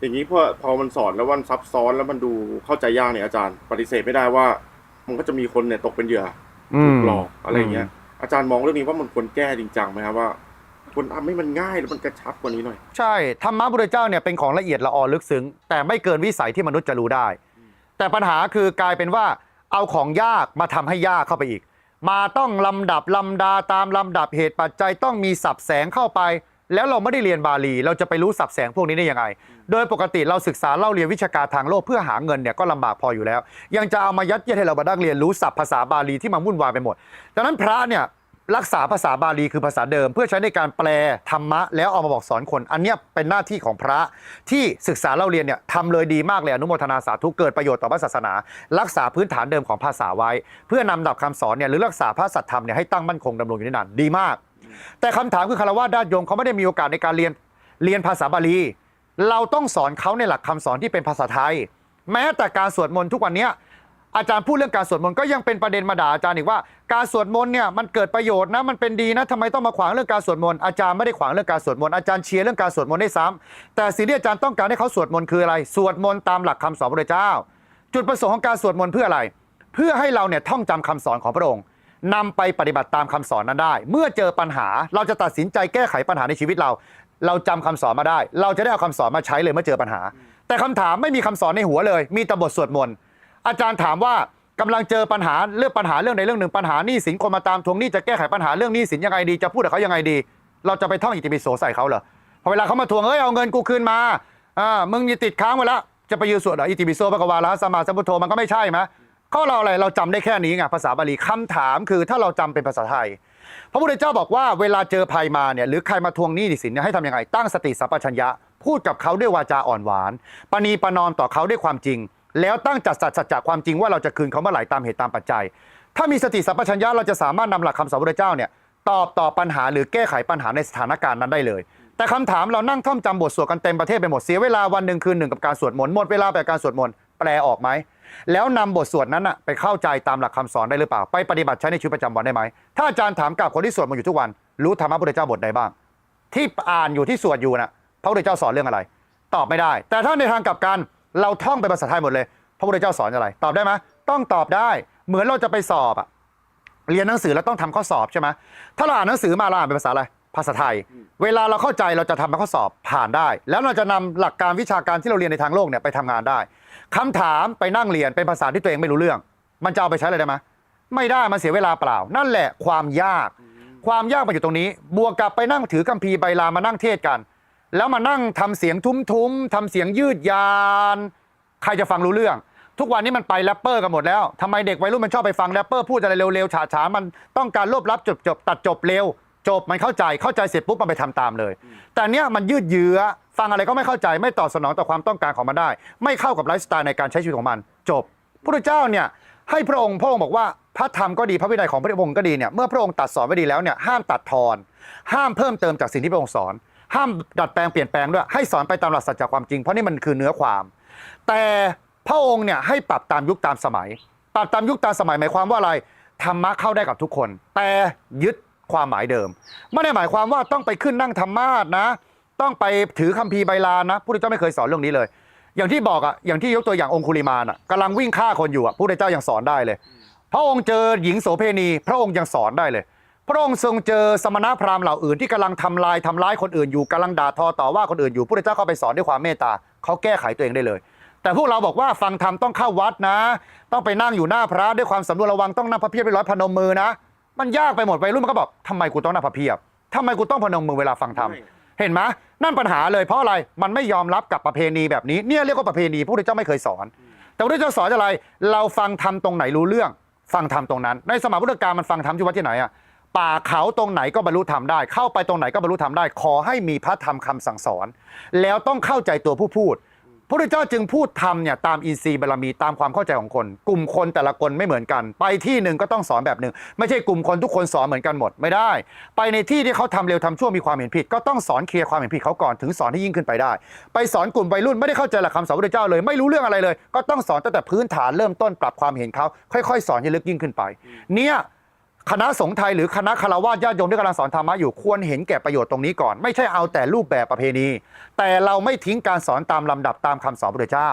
อย่างนี้พอพอมันสอนแล้วมันซับซ้อนแล้วมันดูเข้าใจยากเนี่ยอาจารย์ ปฏิเสธไม่ได้ว่า มันก็จะมีคนเนี่ยตกเป็นเหยื่ออถูกหลอกอะไรอย่างเงี้ย อาจารย์มองเรื่องนี้ว่ามันควรแก้จริงจังไหมครับว่าควรทำให้มันง่ายแล้วมันกระชับกว่านี้หน่อย ใช่ ธรรมะพุทธเจ้าเนี่ยเป็นของละเอียดละออลึกซึ้ง แต่ไม่เกินวิสัยที่มนุษย์จะรู้ได้ แต่ปัญหาคือกลายเป็นว่าเอาของยากมาทำให้ยากเข้าไปอีก มาต้องลำดับลำดาตามลำดับเหตุปัจจัยต้องมีสับแสงเข้าไป แล้วเราไม่ได้เรียนบาลี เราจะไปรู้สับแสงพวกนี้ได้ยังไง โดยปกติเราศึกษาเล่าเรียนวิชาการทางโลกเพื่อหาเงินเนี่ยก็ลำบากพออยู่แล้ว ยังจะเอามายัดเยียดให้เรามาดั้งเรียนรู้ศัพท์ภาษาบาลีที่มาวุ่นวายไปหมดดังนั้นพระเนี่ยรักษาภาษาบาลีคือภาษาเดิม เพื่อใช้ในการแปลธรรมะแล้วเอามาบอกสอนคน อันเนี้ยเป็นหน้าที่ของพระที่ศึกษาเล่าเรียนเนี่ยทำเลยดีมากเลยอนุโมทนาสาธุเกิดประโยชน์ต่อพระศาสนา รักษาพื้นฐานเดิมของภาษาไว้ เพื่อนำดับคำสอนเนี่ยหรือรักษาพระสัทธรรมเนี่ยให้ตั้งมั่นคงดำรงอยู่ได้นานดีมาก แต่คำถามคือคารวะญาติโยมเขาไม่ได้มีโอกาสในการเรียนเรียนภาษาบาลี เราต้องสอนเขาในหลักคำสอนที่เป็นภาษาไทย แม้แต่การสวดมนต์ทุกวันนี้อาจารย์พูดเรื่องการสวดมนต์ก็ยังเป็นประเด็นมาด่าอาจารย์อีกว่าการสวดมนต์เนี่ยมันเกิดประโยชน์นะมันเป็นดีนะทำไมต้องมาขวางเรื่องการสวดมนต์อาจารย์ไม่ได้ขวางเรื่องการสวดมนต์อาจารย์เชียร์เรื่องการสวดมนต์ได้ซ้ำแต่สิ่งที่อาจารย์ต้องการให้เขาสวดมนต์คืออะไร สวดมนต์ตามหลักคำสอนพระเจ้า จุดประสงค์ของการสวดมนต์เพื่ออะไร เพื่อให้เราเนี่ยท่องจำคำสอนของพระองค์ นำไปปฏิบัติตามคำสอนนั้นได้ เมื่อเจอปัญหาเราจะตัดสินใจแก้ไขปัญหาในชีวิตเรา เราจำคำสอนมาได้ เราจะได้เอาคำสอนมาใช้เลยเมื่อเจอปัญหา แต่คำถามไม่มีคำสอนในหัวเลย มีแต่บทสวดมนต์อาจารย์ถามว่ากำลังเจอปัญหาเรื่องปัญหาเรื่องใดเรื่องหนึ่งปัญหาหนี้สินคนมาตามทวงหนี้จะแก้ไขปัญหาเรื่องหนี้สินยังไงดีจะพูดกับเขายังไงดี เราจะไปท่องอิติปิโสใส่เขาเหรอพอเวลาเขามาทวงเอ้ยเอาเงินกูคืนมาอ่ามึงมีติดค้างไว้แล้วจะไปยืมสวนเหรออิติปิโสพระกวาลาสมมาสัมพุทโธมันก็ไม่ใช่ไหม ก็เราอะไรเราจำได้แค่นี้ไงภาษาบาลีคำถามคือถ้าเราจำเป็นภาษาไทย พระพุทธเจ้าบอกว่าเวลาเจอภัยมาเนี่ยหรือใครมาทวงหนี้สินเนี่ยให้ทำยังไงตั้งสติสัมปชัญญะ พูดกับเขาด้วยวาจาอ่อนหวานปณีประนอมต่อเขาด้วยความจริง แล้วตั้งจัดสัจจจะความจริงว่าเราจะคืนเขาเมื่อไหร่ตามเหตุตามปัจจัย ถ้ามีสติสัมปชัญญะเราจะสามารถนำหลักคำสอนพระพุทธเจ้าเนี่ยตอบต่อปัญหาหรือแก้ไขปัญหาในสถานการณ์นั้นได้เลย แต่คำถามเรานั่งท่องจำบทสวดกันเต็มประเทศไปหมดเสียเวลาวันหนึ่งคืนหนึ่งกับการสวดมนต์หมดเวลาไปกับการสวดมนต์แปลออกไหม แล้วนำบทสวดนั้นอะไปเข้าใจตามหลักคำสอนได้หรือเปล่า ไปปฏิบัติใช้ในชีวิตประจำวันได้ไหม ถ้าอาจารย์ถามกับคนที่สวดมนต์อยู่ทุกวัน รู้ธรรมะพุทธเจ้าบทใดบ้าง ที่อ่านอยู่ที่สวดอยู่น่ะพระพุทธเจ้าสอนเรื่องอะไร ตอบไม่ได้ แต่ถ้าในทางกลับกันเราท่องเป็นภาษาไทยหมดเลย พระพุทธเจ้าสอนอะไร ตอบได้ไหมต้องตอบได้ เหมือนเราจะไปสอบอะเรียนหนังสือแล้วต้องทำข้อสอบใช่ไหมถ้าเราอ่านหนังสือมาเราอ่านเป็นภาษาอะไร ภาษาไทย เวลาเราเข้าใจเราจะทำเป็นข้อสอบผ่านได้ แล้วเราจะนำหลักการวิชาการที่เราเรียนในทางโลกเนี่ยไปทำงานได้ คำถามไปนั่งเรียนเป็นภาษาที่ตัวเองไม่รู้เรื่อง มันจะเอาไปใช้อะไรได้ไหมไม่ได้มันเสียเวลาเปล่า นั่นแหละความยาก ความยากมันอยู่ตรงนี้ บวกกับไปนั่งถือคัมภีร์ใบลานมานั่งเทศกัน แล้วมานั่งทำเสียงทุ้มๆทำเสียงยืดยาน ใครจะฟังรู้เรื่อง ทุกวันนี้มันไปแรปเปอร์กันหมดแล้วทำไมเด็กวัยรุ่นมันชอบไปฟังแรปเปอร์พูดอะไรเร็วๆฉาฉานมันต้องการรวบลับจบจบตัดจบเร็ว จบมันเข้าใจเข้าใจเสร็จปุ๊บมันไปทำตามเลย แต่เนี้ยมันยืดเยื้อ ฟังอะไรก็ไม่เข้าใจไม่ตอบสนองต่อความต้องการของมันได้ ไม่เข้ากับไลฟ์สไตล์ในการใช้ชีวิตของมัน จบพระเจ้าเนี่ยให้พระองค์พระองค์บอกว่าพระธรรมก็ดีพระวินัยของพระองค์ก็ดีเนี่ยเมื่อพระองค์ตัดสอนไว้ดีแล้วเนี่ยห้ามตัดทอน ห้ามเพิ่มเติมจากสิ่งที่พระองค์สอน ห้ามดัดแปลงเปลี่ยนแปลงด้วยให้สอนไปตามหลักสัจจความจริงเพราะนี่มันคือเนื้อความ แต่พระองค์เนี่ยให้ปรับตามยุคตามสมัย ปรับตามยุคตามสมัยหมายความว่าอะไรธรรมะเข้าได้กับทุกคน แต่ยึดความหมายเดิม ไม่ได้หมายความว่าต้องไปขึ้นนั่งธรรมาสนะ ต้องไปถือคัมภีร์ใบลานนะพระพุทธเจ้าไม่เคยสอนเรื่องนี้เลย อย่างที่บอกอะอย่างที่ยกตัวอย่างองคุลิมานอะกำลังวิ่งฆ่าคนอยู่อะพระพุทธเจ้ายังสอนได้เลย พระองค์เจอหญิงโสเพณี พระองค์ยังสอนได้เลย พระองค์ทรงเจอสมณพราหมณ์เหล่าอื่นที่กำลังทำลายทำร้ายคนอื่นอยู่กำลังด่าทอต่อว่าคนอื่นอยู่พระพุทธเจ้าเข้าไปสอนด้วยความเมตตาเขาแก้ไขตัวเองได้เลยแต่พวกเราบอกว่าฟังธรรมต้องเข้าวัดนะ ต้องไปนั่งอยู่หน้าพระด้วยความสำรวมระวังต้องนั่งพระเพียบไปร้อยพนมมือนะ มันยากไปหมดไปรุ่นมันก็บอกทำไมกูต้องนั่งพระเพียบทำไมกูต้องพนมมือเวลาฟังธรรม เห็นไหมนั่นปัญหาเลยเพราะอะไรมันไม่ยอมรับกับประเพณีแบบนี้เนี่ยเรียกว่าประเพณีพระพุทธเจ้าไม่เคยสอน แต่พระพุทธเจ้าสอนอะไร เราฟังธรรมตรงไหนรู้เรื่อง ฟังธรรมตรงนั้น ในสมัยพุทธกาลมันฟังธรรมที่วัดที่ไหนอะป่าเขาตรงไหนก็บรรลุธรรมได้ เข้าไปตรงไหนก็บรรลุธรรมได้ ขอให้มีพระธรรมคำสั่งสอน แล้วต้องเข้าใจตัวผู้พูด พระพุทธเจ้าจึงพูดธรรมเนี่ยตามอินทรีย์บารมีตามความเข้าใจของคน กลุ่มคนแต่ละคนไม่เหมือนกัน ไปที่หนึ่งก็ต้องสอนแบบหนึ่งไม่ใช่กลุ่มคนทุกคนสอนเหมือนกันหมดไม่ได้ ไปในที่ที่เขาทำเร็วทำชั่วมีความเห็นผิด ก็ต้องสอนเคลียร์ความเห็นผิดเขาก่อนถึงสอนให้ยิ่งขึ้นไปได้ ไปสอนกลุ่มวัยรุ่นไม่ได้เข้าใจหลักคำสอนพระพุทธเจ้าเลย ไม่รู้เรื่องอะไรเลย ก็ต้องสอนตั้งแต่พื้นฐานเริ่มต้นปรับความเห็นเขาค่อย ๆ สอนให้ลึกยิ่งขึ้นไป เนี่ย คณะสงฆ์ไทยหรือคณะคารวะญาติโยมที่กำลังสอนธรรมะอยู่ควรเห็นแก่ประโยชน์ตรงนี้ก่อน ไม่ใช่เอาแต่รูปแบบประเพณี แต่เราไม่ทิ้งการสอนตามลำดับตามคำสอนพระเจ้า